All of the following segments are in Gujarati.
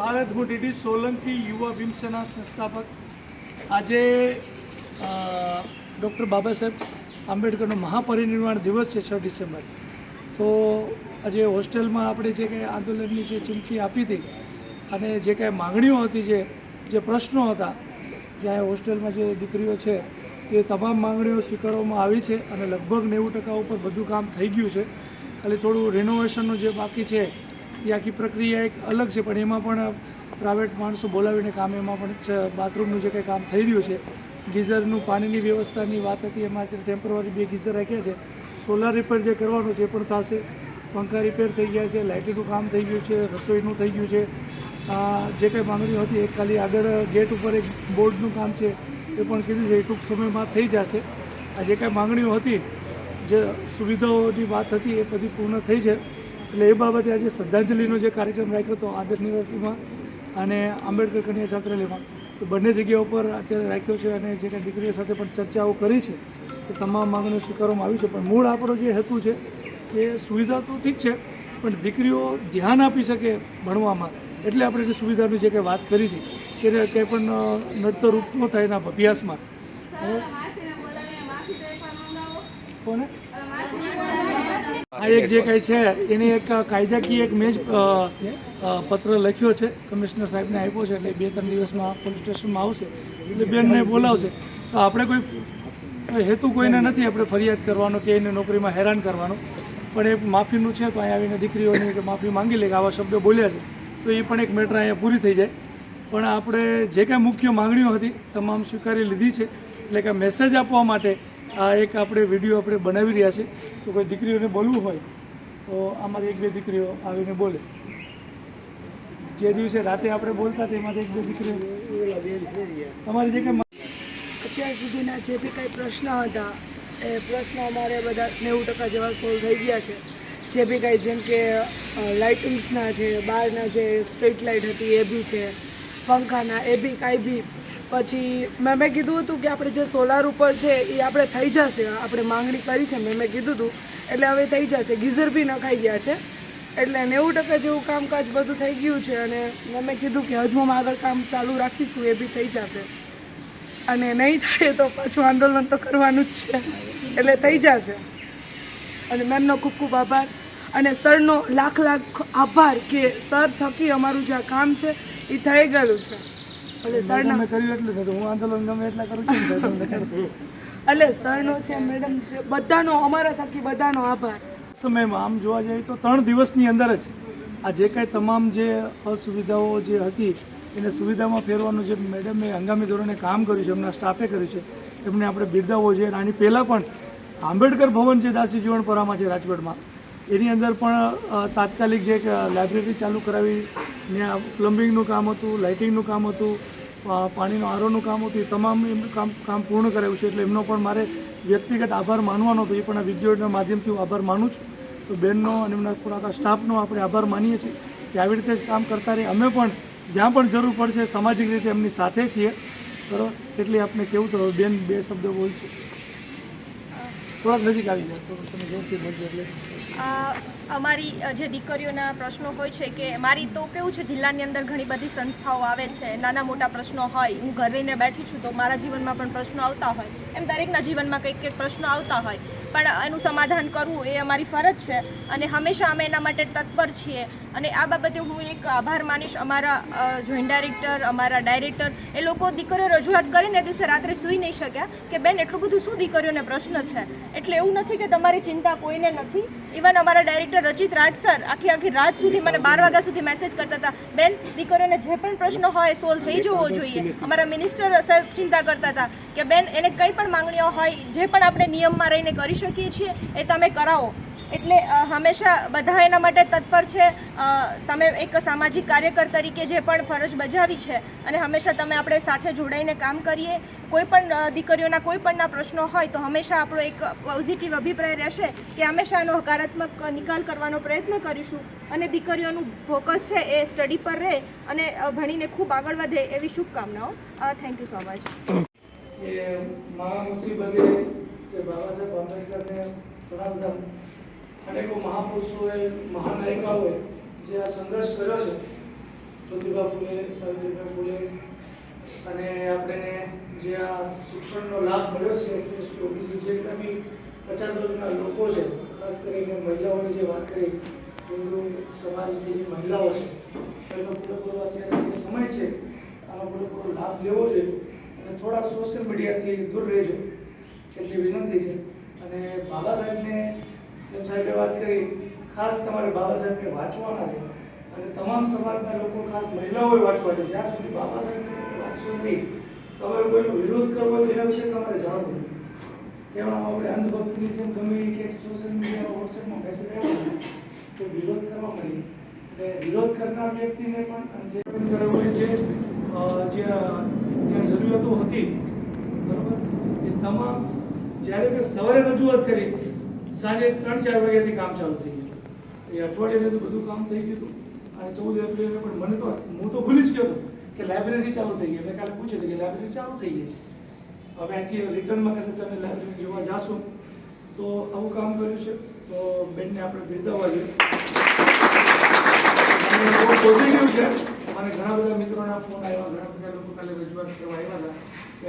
ભારત હું ડીડી સોલંકી યુવા ભીમસેના સંસ્થાપક. આજે ડૉક્ટર બાબા સાહેબ આંબેડકરનો મહાપરિનિર્વાણ દિવસ છે છ ડિસેમ્બર. તો આજે હોસ્ટેલમાં આપણે જે કંઈ આંદોલનની જે ચીમકી આપી હતી અને જે કાંઈ માગણીઓ હતી જે જે પ્રશ્નો હતા, જ્યાં હોસ્ટેલમાં જે દીકરીઓ છે એ તમામ માંગણીઓ સ્વીકારવામાં આવી છે અને લગભગ નેવું ટકા ઉપર બધું કામ થઈ ગયું છે. ખાલી થોડું રિનોવેશનનું જે બાકી છે એ આખી પ્રક્રિયા એક અલગ છે, પણ એમાં પણ પ્રાઇવેટ માણસો બોલાવીને કામ, એમાં પણ બાથરૂમનું જે કંઈ કામ થઈ રહ્યું છે, ગીઝરનું પાણીની વ્યવસ્થાની વાત હતી, એમાં અત્યારે ટેમ્પરરી બે ગીઝર રાખ્યા છે. સોલાર રિપેર જે કરવાનું છે એ પણ થશે. પંખા રિપેર થઈ ગયા છે લાઇટનું કામ થઈ ગયું છે, રસોઈનું થઈ ગયું છે. જે કંઈ માંગણીઓ હતી એ ખાલી આગળ ગેટ ઉપર એક બોર્ડનું કામ છે, એ પણ કીધું છે, એ ટૂંક સમયમાં થઈ જશે. આ જે કાંઈ માંગણીઓ હતી, જે સુવિધાઓની વાત હતી એ બધી પૂર્ણ થઈ છે. એટલે એ બાબતે આજે શ્રદ્ધાંજલિનો જે કાર્યક્રમ રાખ્યો હતો આદર્શ નિવાસીમાં અને આંબેડકર કન્યા છાત્રાલયમાં તો બંને જગ્યા ઉપર અત્યારે રાખ્યો છે અને જે કાંઈ દીકરીઓ સાથે પણ ચર્ચાઓ કરી છે કે તમામ માંગણીઓ સ્વીકારવામાં આવી છે. પણ મૂળ આપણો જે હેતુ છે કે સુવિધા તો ઠીક છે પણ દીકરીઓ ધ્યાન આપી શકે ભણવામાં. એટલે આપણે જે સુવિધાની જે કંઈ વાત કરી હતી કે કંઈ પણ નડતર રૂપ ન થાય એના અભ્યાસમાં. કોને? આ એક જે કંઈ છે એને એક કાયદાકીય એક મેં જ અ, અ, પત્ર લખ્યો છે કમિશનર સાહેબને આપ્યો છે એટલે બે ત્રણ દિવસમાં પોલીસ સ્ટેશનમાં આવશે એટલે બેનને બોલાવશે. તો આપણે કોઈ હેતુ કોઈને નથી આપણે ફરિયાદ કરવાનો કે એને નોકરીમાં હેરાન કરવાનો. પણ એ માફીનું છે તો અહીંયા આવીને દીકરીઓની માફી માંગી લે કે આવા શબ્દો બોલ્યા છે તો એ પણ એક મેટર અહીંયા પૂરી થઈ જાય. પણ આપણે જે કાંઈ મુખ્ય માંગણીઓ હતી તમામ સ્વીકારી લીધી છે એટલે કે મેસેજ આપવા માટે આ એક આપણે વીડિયો આપણે બનાવી રહ્યા છે. તો કોઈ દીકરીઓને બોલવું હોય, તો આમાંથી એક બે દીકરીઓ આવીને બોલે. જે દિવસે રાતે આપણે બોલતા તેમાંથી એક બે દીકરીઓ તમારી જે કંઈ અત્યાર સુધીના જે બી કાંઈ પ્રશ્ન હતા, એ પ્રશ્ન અમારે બધા નેવું ટકા જેવા સોલ્વ થઈ ગયા છે. જે બી કાંઈ જેમ કે લાઇટિંગ્સના છે, બહારના જે સ્ટ્રીટ લાઇટ હતી, એ બી છે, પંખાના, એ બી કાંઈ બી પછી મેં મેં કીધું હતું કે આપણે જે સોલાર ઉપર છે એ આપણે થઈ જશે, આપણે માંગણી કરી છે, મેં મેં કીધું હતું. એટલે હવે થઈ જશે, ગીઝર બી નખાઈ ગયા છે. એટલે નેવું ટકા જેવું કામકાજ બધું થઈ ગયું છે અને મેં મેં કીધું કે હજુ આગળ કામ ચાલુ રાખીશું, એ બી થઈ જશે. અને નહીં થાય તો પાછું આંદોલન તો કરવાનું જ છે. એટલે થઈ જશે. અને મેમનો ખૂબ ખૂબ આભાર. અને સરનો લાખ લાખ આભાર કે સર થકી અમારું જે આ કામ છે, એ થઈ ગયેલું છે. એટલે સરના તમે કર્યું એટલું હું આંદોલન ગમે એટલા કરું છું. એટલે સરનો છે મેડમ છે બધાનો અમારા થકી બધાનો આભાર સમયમાં આમ જોવા જઈએ તો ત્રણ દિવસની અંદર જ આ જે કાંઈ તમામ જે અસુવિધાઓ જે હતી એને સુવિધામાં ફેરવાનું જે મેડમે હંગામી ધોરણે કામ કર્યું છે એમના સ્ટાફે કર્યું છે એમને આપણે બિરદાવવો જોઈએ અને આની પહેલાં પણ આંબેડકર ભવન જે દાસી જીવણપરામાં છે રાજકોટમાં એની અંદર પણ તાત્કાલિક જે લાઇબ્રેરી ચાલુ કરાવી ને પ્લમ્બિંગનું કામ હતું, લાઇટિંગનું કામ હતું પાણીનું આરોનું કામ હતું, એ તમામ એમનું કામ કામ પૂર્ણ કરાવ્યું છે. એટલે એમનો પણ મારે વ્યક્તિગત આભાર માનવાનો હતો. એ પણ આ વિડીયોના માધ્યમથી હું આભાર માનું છું. તો બેનનો અને એમના પૂરા સ્ટાફનો આપણે આભાર માનીએ છીએ કે આવી રીતે જ કામ કરતા રહીએ અમે પણ જ્યાં પણ જરૂર પડશે સામાજિક રીતે એમની સાથે છીએ. બરાબર? એટલે આપણે કેવું તો બેન બે શબ્દો બોલશે. થોડાક નજીક આવી જાય તો તમે જોરથી એટલે. Uh, અમારી જે દીકરીઓના પ્રશ્નો હોય છે કે મારી તો કેવું છે, જિલ્લાની અંદર ઘણી બધી સંસ્થાઓ આવે છે, નાના મોટા પ્રશ્નો હોય, હું ઘર રહીને બેઠી છું તો મારા જીવનમાં પણ પ્રશ્નો આવતા હોય, એમ દરેકના જીવનમાં કંઈક કંઈક પ્રશ્નો આવતા હોય, પણ એનું સમાધાન કરવું એ અમારી ફરજ છે અને હંમેશા અમે એના માટે તત્પર છીએ અને આ બાબતે હું એક આભાર માનીશ અમારા જોઈન્ટ ડાયરેક્ટર અમારા ડાયરેક્ટર એ લોકો દીકરીઓ રજૂઆત કરીને દિવસે રાત્રે સૂઈ નહીં શક્યા કે બેન એટલું બધું શું દીકરીઓને પ્રશ્ન છે? એટલે એવું નથી કે તમારી ચિંતા કોઈને નથી ઇવન અમારા ડાયરેક્ટર રચિત રાજ સર. આખી આખી રાત સુધી મને બાર વાગ્યા સુધી મેસેજ કરતા હતા. બેન, દીકરીઓને જે પણ પ્રશ્ન હોય સોલ્વ થઈ જવો જોઈએ. અમારા મિનિસ્ટર સાહેબ ચિંતા કરતા હતા કે, બેન, એને કંઈ પણ માંગણીઓ હોય, જે પણ આપણે નિયમમાં રહીને કરી શકીએ છીએ, એ તમે કરાવો. એટલે હંમેશા બધા એના માટે તત્પર છે. તમે એક સામાજિક કાર્યકર તરીકે જે પણ ફરજ બજાવી છે, અને હંમેશા તમે આપણે સાથે જોડાઈને કામ કરીએ. કોઈ પણ દીકરીઓના કોઈ પણના પ્રશ્નો હોય, તો હંમેશા આપણો એક પોઝિટિવ અભિપ્રાય રહેશે કે, હંમેશા એનો હકારાત્મક નિકાલ કરવાનો પ્રયત્ન કરીશું. અને દીકરીઓનું ફોકસ છે એ સ્ટડી પર રહે અને ભણીને ખૂબ આગળ વધે એવી શુભકામનાઓ. થેન્ક યુ સો મચ મુસીબતે જે અનેકો મહાપુરુષોએ, મહાનાયિકાઓએ જે આ સંઘર્ષ કર્યો છે, જ્યોતિબા ફૂલે, સાવિત્રીબાઈ ફૂલે અને આપણે જે આ શિક્ષણનો લાભ મળ્યો છે એસસી એસટી ઓબીસી પચાસ વર્ષના લોકો છે. ખાસ કરીને મહિલાઓની જે વાત કરી, હિન્દુ સમાજની જે મહિલાઓ છે એનો પૂરેપૂરો અત્યારે જે સમય છે, આનો પૂરેપૂરો લાભ લેવો જોઈએ અને થોડા સોશિયલ મીડિયાથી દૂર રહેજો, એટલી વિનંતી છે. અને બાબા સાહેબને જેમ સાહેબે વાત કરી, ખાસ તમારે બાબા સાહેબને વાંચવાના છે અને તમામ સમાજના લોકો, ખાસ મહિલાઓએ વાંચવા છે જ્યાં સુધી બાબા સાહેબને વાંચશો નહીં, તમારે કોઈનો વિરોધ કરવો તેના વિશે તમારે જાણવું એમાં આપણે અંધભક્તિની જેમ ગમે કે સોશિયલ મીડિયા વોટ્સએપમાં મેસેજ આવ્યો તો વિરોધ કરવા મળી એટલે વિરોધ કરનાર વ્યક્તિને પણ જે પણ કરવું હોય જે જે જરૂરિયાતો હતી, બરાબર? એ તમામ જ્યારે મેં સવારે રજૂઆત કરી, સાંજે ત્રણ ચાર વાગ્યાથી કામ ચાલુ થઈ ગયું. એ અઠવાડિયાને તો બધું કામ થઈ ગયું હતું. અને ચૌદ એપ્રિલે પણ મને તો, હું તો ભૂલી જ ગયો કે લાઇબ્રેરી ચાલુ થઈ ગઈ. મેં કાલે પૂછ્યું કે લાઇબ્રેરી ચાલુ થઈ ગઈ છે. હવે અહીંથી રિટર્નમાં કદાચ અમે લાઇબ્રેરી જોવા જાશું. તો આવું કામ કર્યું છે. તો બેનને આપણે બિરદાવવા જોઈએ. પોઝિટિવ છે. મને ઘણા બધા મિત્રોના ફોન આવ્યા. ઘણા બધા લોકો કાલે રજૂઆત કરવા આવ્યા હતા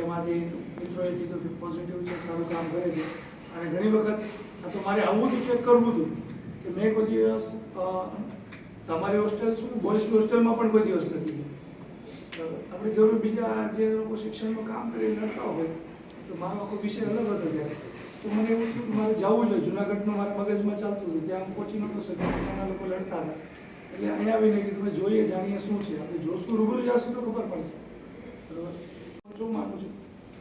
એમાંથી મિત્રોએ કીધું કે પોઝિટિવ છે, સારું કામ કરે છે. અને ઘણી વખત આ તો મારે આવું હતું ચેક કરવું હતું કે મેં કોઈ દિવસ તમારી હોસ્ટેલ શું? બોયઝની હોસ્ટેલમાં પણ કોઈ દિવસ નથી. આપણે જરૂર બીજા જે લોકો શિક્ષણનું કામ કરી, લડતા હોય, તો મારો આખો વિષય અલગ હતો ત્યારે. તો મને એવું થયું કે મારે જવું જોઈએ. જુનાગઢનું મારા મગજમાં ચાલતું હતું. ત્યાં હું પહોંચી નહોતો શક્યો ત્યાંના લોકો લડતા હતા. એટલે અહીંયા આવીને કીધું ભાઈ જોઈએ, જાણીએ શું છે? આપણે જોશું, રૂબરૂ જશું તો ખબર પડશે. બરાબર? હું શું માનું છું?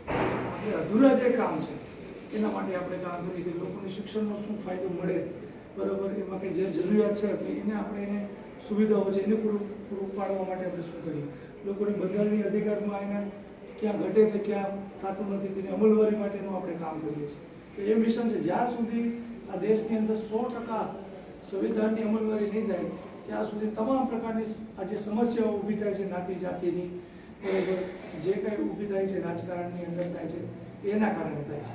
આપણે અધૂરા જે કામ છે, એના માટે આપણે કામ કરીએ કે લોકોને શિક્ષણનો શું ફાયદો મળે. બરાબર? એમાં કંઈ જે જરૂરિયાત છે એને આપણે એને સુવિધાઓ છે, એને પૂરું પૂરું પાડવા માટે આપણે શું કરીએ? લોકોને બંધારણીય અધિકારમાં એના ક્યાં ઘટે છે, ક્યાં થતું નથી, તેની અમલવારી માટેનું આપણે કામ કરીએ છીએ. તો એ મિશન છે, જ્યાં સુધી આ દેશની અંદર સો ટકા સંવિધાનની અમલવારી નહીં થાય, ત્યાં સુધી તમામ પ્રકારની આ જે સમસ્યાઓ ઊભી થાય છે, નાતી જાતિની, બરાબર, જે કંઈ ઊભી થાય છે, રાજકારણની અંદર થાય છે, એના કારણે થાય છે.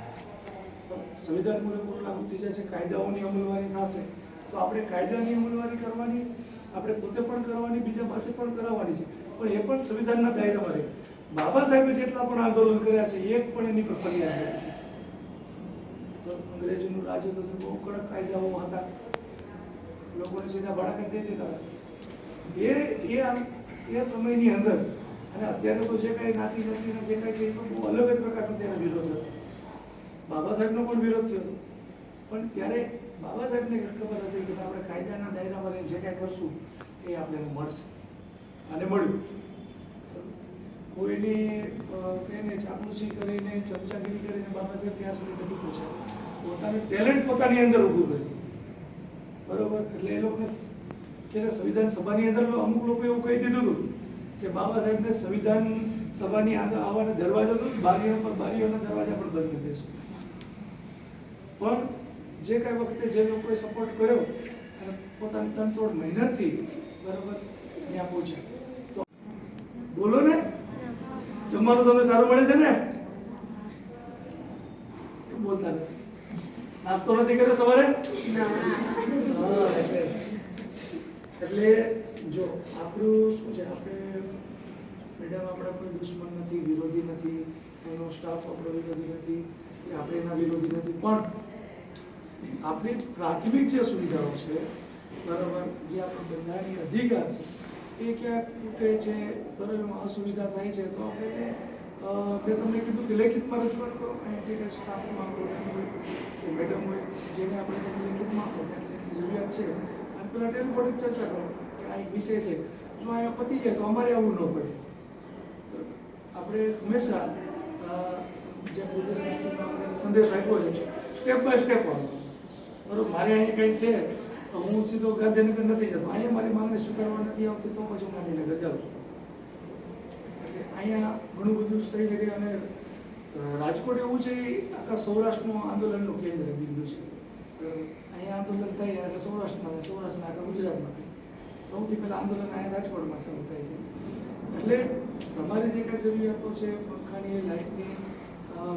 સંવિધાન પૂરેપૂરું લાગુ થઈ જશે કાયદાઓની અમલવારી થશે, તો આપણે કાયદાની અમલવારી કરવાની આપણે પોતે પણ કરવાની, બીજા પાસે પણ કરાવવાની છે. પણ એ પણ સંવિધાનના દાયરામાં રહે. બાબા સાહેબે જેટલા પણ આંદોલન કર્યા છે, એક પણ એની પર ફરિયાદ નથી. અંગ્રેજોનું રાજ્ય તો બહુ કડક કાયદાઓ હતા. લોકોને સીધા ભાડા દઈ દેતા એ એ એ સમયની અંદર, અને અત્યારે તો જે કાંઈ નાતી જાતિના જે કાંઈ છે, એ બહુ અલગ જ પ્રકારનો ત્યારે વિરોધ હતો. બાબા સાહેબનો પણ વિરોધ થયો પણ ત્યારે બાબા સાહેબને ખબર હતી કે આપણે કાયદાના દાયરામાં રહીને જે કાંઈ કરશું એ આપણે મળશે. અને મળ્યું. કોઈની કહીને ચાપલુસી કરીને, ચમચાગીરી કરીને બાબા સાહેબ ત્યાં સુધી નથી પહોંચ્યા. પોતાનું ટેલેન્ટ પોતાની અંદર ઊભું કર્યું. બરોબર? એટલે એ લોકોને કે સંવિધાન સભાની અંદર અમુક લોકો એવું કહી દીધું હતું કે બાબા સાહેબને સંવિધાન સભાની આગળ આવવાના દરવાજા તો બારીઓ પર, બારીઓના દરવાજા પણ બંધ કરી દેશું. પણ જે કાંઈ વખતે જે લોકોએ સપોર્ટ કર્યો પોતાની તનતોડ મહેનતથી બરોબર ત્યાં પહોંચે તો બોલો ને, જમવાનું તમને સારું મળે છે ને? બોલતા નાસ્તો નથી કર્યો સવારે? એટલે. જો, આપણું શું છે, આપણે મેડમ આપણા કોઈ દુશ્મન નથી, વિરોધી નથી, એનો સ્ટાફ આપણો વિરોધી નથી આપણે એના વિરોધી નથી. પણ આપણી પ્રાથમિક જે સુવિધાઓ છે બરાબર, જે આપણો બંધારણીય અધિકાર છે, એ ક્યાંક તૂટે છે, બરાબર, અસુવિધા થાય છે, તો આપણે મેં તમને કીધું કે લેખિતમાં રજૂઆત કરો, અને જે કંઈ સ્ટાફમાં હોય કે મેડમ હોય, જેને આપણે તમે લેખિતમાં આપો આટલી જરૂરિયાત છે. અને પેલા ટેલિફોનિક ચર્ચા કરો, કે આ એક વિષય છે. જો અહીંયા પતી જાય, તો અમારે આવું ન પડે. આપણે હંમેશા જે સંદેશ આપ્યો છે સ્ટેપ બાય સ્ટેપ આવવાનું બરોબર, મારે અહીંયા કંઈ છે હું સીધો ગાંધીનગર નથી જતો. અહીંયા મારી માંગણી સ્વીકારવા નથી આવતી, તો પછી હું ગાંધીનગર જાઉં છું. એટલે અહીંયા ઘણું બધું થઈ શકે અને રાજકોટ એવું છે આખા સૌરાષ્ટ્રનું આંદોલનનું કેન્દ્ર બિંદુ છે. અહીંયા આંદોલન થાય એટલે સૌરાષ્ટ્રમાં સૌરાષ્ટ્રના આખા ગુજરાતમાં સૌથી પહેલાં આંદોલન અહીંયા રાજકોટમાં ચાલુ થાય છે. એટલે તમારી જે કાંઈ જરૂરિયાતો છે, પંખાની, લાઇટની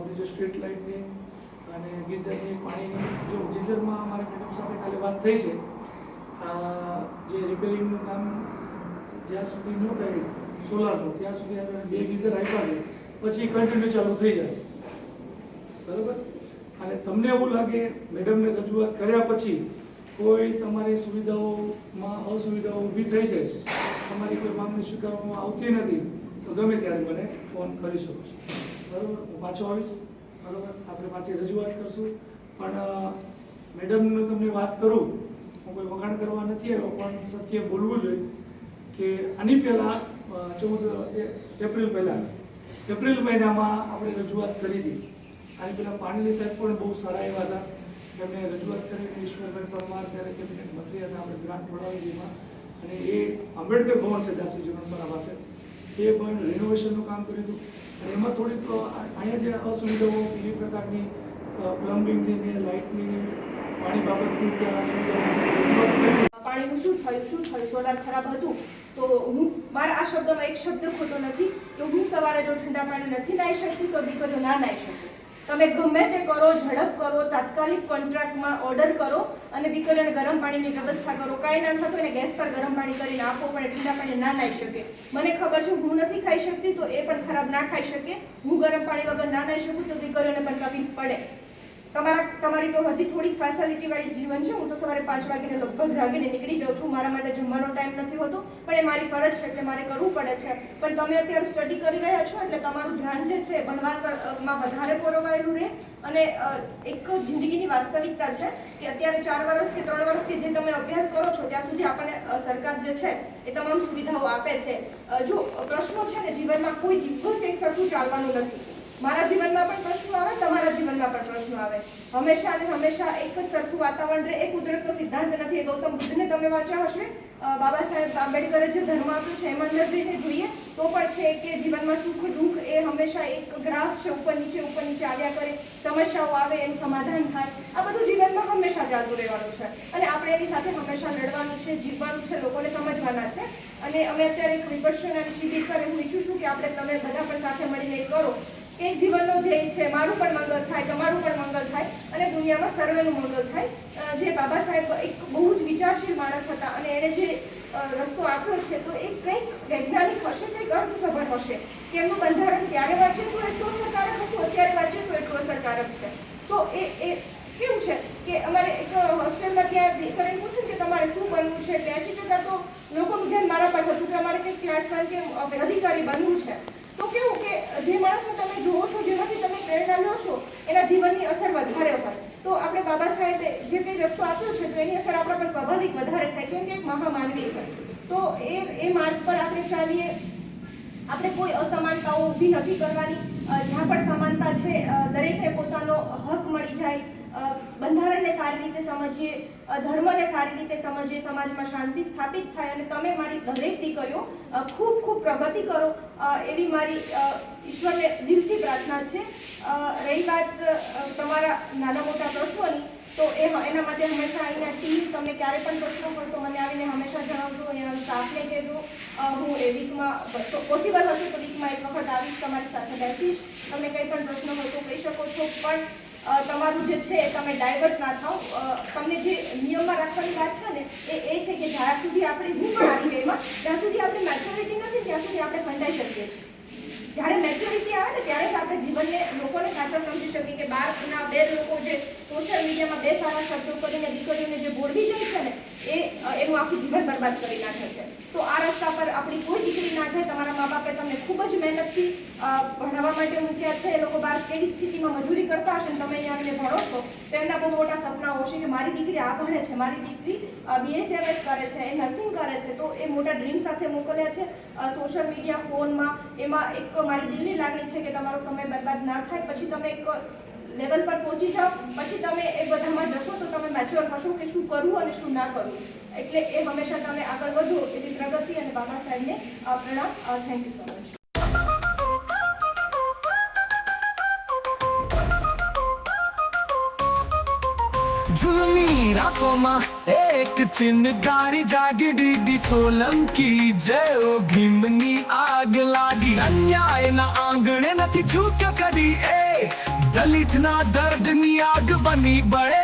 બીજો સ્ટ્રીટ લાઇટની અને ગીઝરની પાણીની, જો ગીઝરમાં અમારા મેડમ સાથે કાલે વાત થઈ છે જે રિપેરિંગનું કામ જ્યાં સુધી ન થાય સોલારનું ત્યાં સુધી આપણે બે ગીઝર આપ્યા છે, પછી કન્ટિન્યુ ચાલુ થઈ જશે. બરાબર? અને તમને એવું લાગે મેડમને રજૂઆત કર્યા પછી કોઈ તમારી સુવિધાઓમાં અસુવિધાઓ ઊભી થઈ છે, તમારી કોઈ માંગણી સ્વીકારવામાં આવતી નથી, તો ગમે ત્યારે મને ફોન કરી શકો છો. બરાબર? હું પાછો આવીશ. બરાબર? આપણે પાછી રજૂઆત કરશું. પણ મેડમ, હું તમને વાત કરું. હું કોઈ વખાણ કરવા નથી આવ્યો, પણ સત્ય બોલવું જોઈએ કે આની પહેલાં ચૌદ એપ્રિલ પહેલાં, એપ્રિલ મહિનામાં આપણે રજૂઆત કરી હતી. આની પહેલાં પાણીની સાહેબ પણ બહુ સારા એવા હતા. તેમણે રજૂઆત કરીને ઈશ્વરભાઈ પરમાર ત્યારે કેબિનેટ મંત્રી હતા. આપણે ગ્રાન્ટ એમાં. અને એ આંબેડકર ભવન છે દાસી જીવનપરા પાસે એ પણ રિનોવેશનનું કામ કર્યું હતું. એમાં થોડીક અહીંયા જે અસુવિધાઓ એ પ્રકારની પ્લમ્બિંગની ને લાઇટની પાણી બાબતની ત્યાં સુવિધાઓની પાણીનું શું થયું? શું થયું? સોલાર ખરાબ હતું? તો હું, મારા આ શબ્દમાં એક શબ્દ ખોટો નથી. કે હું સવારે જો ઠંડા પાણી નથી નાહી શકતી, તો દીકરીઓ ના નાહી શકે. તમે ગમે તે કરો, ઝડપ કરો, તાત્કાલિક કોન્ટ્રાક્ટમાં ઓર્ડર કરો અને દીકરીઓને ગરમ પાણીની વ્યવસ્થા કરો. કાંઈ ના થતું એને ગેસ પર ગરમ પાણી કરીને આપો, પણ ઠંડા પાણી ના નાહી શકે. મને ખબર છે, હું નથી ખાઈ શકતી, તો એ પણ ખરાબ ના ખાઈ શકે. હું ગરમ પાણી વગર ના નાહી શકું તો દીકરીઓને પણ તકલીફ પડે. તમારા તમારી તો હજી થોડીક ફેસિલિટી વાળી જીવન છે. હું તો સવારે પાંચ વાગીને લગભગ જાગીને નીકળી જાઉં છું. મારા માટે જમવાનો ટાઈમ નથી હોતો, પણ એ મારી ફરજ છે એટલે મારે કરવું પડે છે. પણ તમે અત્યારે સ્ટડી કરી રહ્યા છો એટલે તમારું ધ્યાન જે છે ભણવામાં વધારે પોરવાયેલું રહે. અને એક જિંદગીની વાસ્તવિકતા છે કે અત્યારે ચાર વર્ષ કે ત્રણ વર્ષ કે જે તમે અભ્યાસ કરો છો, ત્યાં સુધી આપણને સરકાર જે છે એ તમામ સુવિધાઓ આપે છે. જો પ્રશ્નો છે ને જીવનમાં કોઈ દિવસ એક સરખું ચાલવાનું નથી. મારા જીવનમાં પણ પ્રશ્નો આવે, તમારા જીવનમાં પણ પ્રશ્નો આવે. હંમેશા અને હંમેશા એક જ સરખું વાતાવરણ રહે, એ કુદરતનો સિદ્ધાંત નથી. એ ગૌતમ બુદ્ધને તમે વાંચ્યા હશે. બાબા સાહેબ આંબેડકરે જે ધર્મ આપ્યું છે, એમાં અંદર જોઈએ, તો પણ છે કે જીવનમાં સુખ, દુઃખ એ હંમેશા એક ગ્રાફ છે, ઉપર નીચે ઉપર નીચે આવ્યા કરે, સમસ્યાઓ આવે, એનું સમાધાન થાય. આ બધું જીવનમાં હંમેશા જાદુ રહેવાનું છે. અને આપણે એની સાથે હંમેશા લડવાનું છે, જીવવાનું છે, લોકોને સમજવાના છે. અને અમે અત્યારે એક વિપર્યનાની શિબિર કરે હું ઈચ્છું છું કે આપણે તમે બધા પણ સાથે મળીને કરો. એક જીવનનો ધ્યેય છે. મારું પણ મંગળ થાય, તમારું પણ મંગલ થાય અને દુનિયામાં સર્વેનું મંગળ થાય. જે બાબા સાહેબ એક બહુ જ વિચારશીલ માણસ હતા અને એણે જે રસ્તો આપ્યો છે, તો એ કંઈક વૈજ્ઞાનિક હશે કંઈક અર્થસભર હશે? કે એમનું બંધારણ ત્યારે વાંચ્યું તો એટલું અસરકારક હતું? અત્યારે વાંચ્યું તો એટલું અસરકારક છે? તો એ એ કેવું છે કે અમારે એક હોસ્ટેલમાં ત્યાં દીકરીને પૂછ્યું કે તમારે શું બનવું છે? ત્યાંસી ટકા તો લોકોનું ધ્યાન મારા પર હતું કે અમારે કંઈક ક્લાસ વન કે અધિકારી બનવું છે. તો કેવું કે જે માણસને તમે જુઓ છો જેમાંથી તમે પ્રેરણા લો છો, એના જીવનની અસર વધારે હોય. તો આપણે બાબા સાહેબે જે કંઈ રસ્તો આપ્યો છે, તો એની અસર આપણા પર સ્વાભાવિક વધારે થાય કેમ કે એક મહામાનવી છે. તો એ એ માર્ગ પર આપણે ચાલીએ. આપણે કોઈ અસમાનતાઓ ઊભી નથી કરવાની. જ્યાં પણ સમાનતા છે દરેકને પોતાનો હક મળી જાય. બંધારણને સારી રીતે સમજીએ. ધર્મને સારી રીતે સમજીએ, સમાજમાં શાંતિ સ્થાપિત થાય અને તમે મારી દરેક દીકરીઓ ખૂબ ખૂબ પ્રગતિ કરો એવી મારી ઈશ્વરને દિલથી પ્રાર્થના છે. રહી વાત તમારા નાના મોટા પ્રશ્નોની, તો એ એના માટે હંમેશા અહીંના ટીમ, તમને ક્યારે પણ પ્રશ્નો હોય તો મને આવીને હંમેશા જણાવજો અહીંના સ્ટાફને કહેજો. હું એ વીકમાં પોસિબલ હશે તો વીકમાં એક વખત આવીશ, તમારી સાથે બેસીશ. તમને કંઈ પણ પ્રશ્ન હોય તો કહી શકો છો. પણ તમારું જે છે તમે ડાયવર્ટ ના થાવ તમને જે નિયમમાં રાખવાની વાત છે ને, એ એ છે કે જ્યાં સુધી આપણે હું પણ આવી ગઈ ત્યાં સુધી આપણે મેચ્યોરિટી નથી, ત્યાં સુધી આપણે ફંડાઈ શકીએ છીએ. જ્યારે મેચ્યોરિટી આવે ને, ત્યારે જ આપણે જીવનને લોકોને સાચા સમજી શકીએ કે બહારના બે લોકો જે સોશિયલ મીડિયામાં બે સારા શબ્દો કરીને દીકરીઓને જે બોલવી જાય છે ને એ એનું આખું જીવન બરબાદ કરી નાખે છે. તો આ રસ્તા પર આપણી કોઈ દીકરી ના જાય, તમારા મા બાપે તમને ખૂબ જ મહેનતથી ભણાવવા માટે મૂક્યા છે. એ લોકો બહાર કેવી સ્થિતિમાં મજૂરી કરતા હશે તમે અહીંયા આવીને ભણો છો, તો એમના બહુ મોટા સપનાઓ હશે કે મારી દીકરી આ ભણે છે, મારી દીકરી બીએચએમએસ કરે છે, એ નર્સિંગ કરે છે. તો એ મોટા ડ્રીમ સાથે મોકલ્યા છે. સોશિયલ મીડિયા ફોનમાં એમાં એક મારી દિલની લાગણી છે કે તમારો સમય બરબાદ ના થાય. પછી તમે એક લેવલ પર પહોંચી જાઓ, પછી તમે એ બધામાં જશો. તમે હશો કે શું કરવું અને શું ના કરવું. એટલે એ હંમેશા તમે આગળ વધો એવી પ્રગતિ અને બાબા સાહેબને પ્રણામ થેન્ક યુ સો મચ એક ચિનગારી જાગી દીદી સોલંકી જય ભીમની આગ લાગી અન્યાયના આંગણે નથી છૂટ કરી એ દલિતના દર્દની આગ બની બળે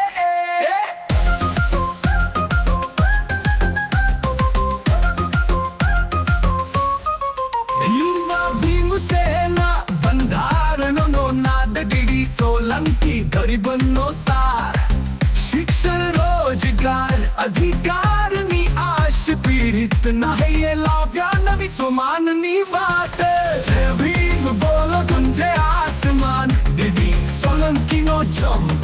Some.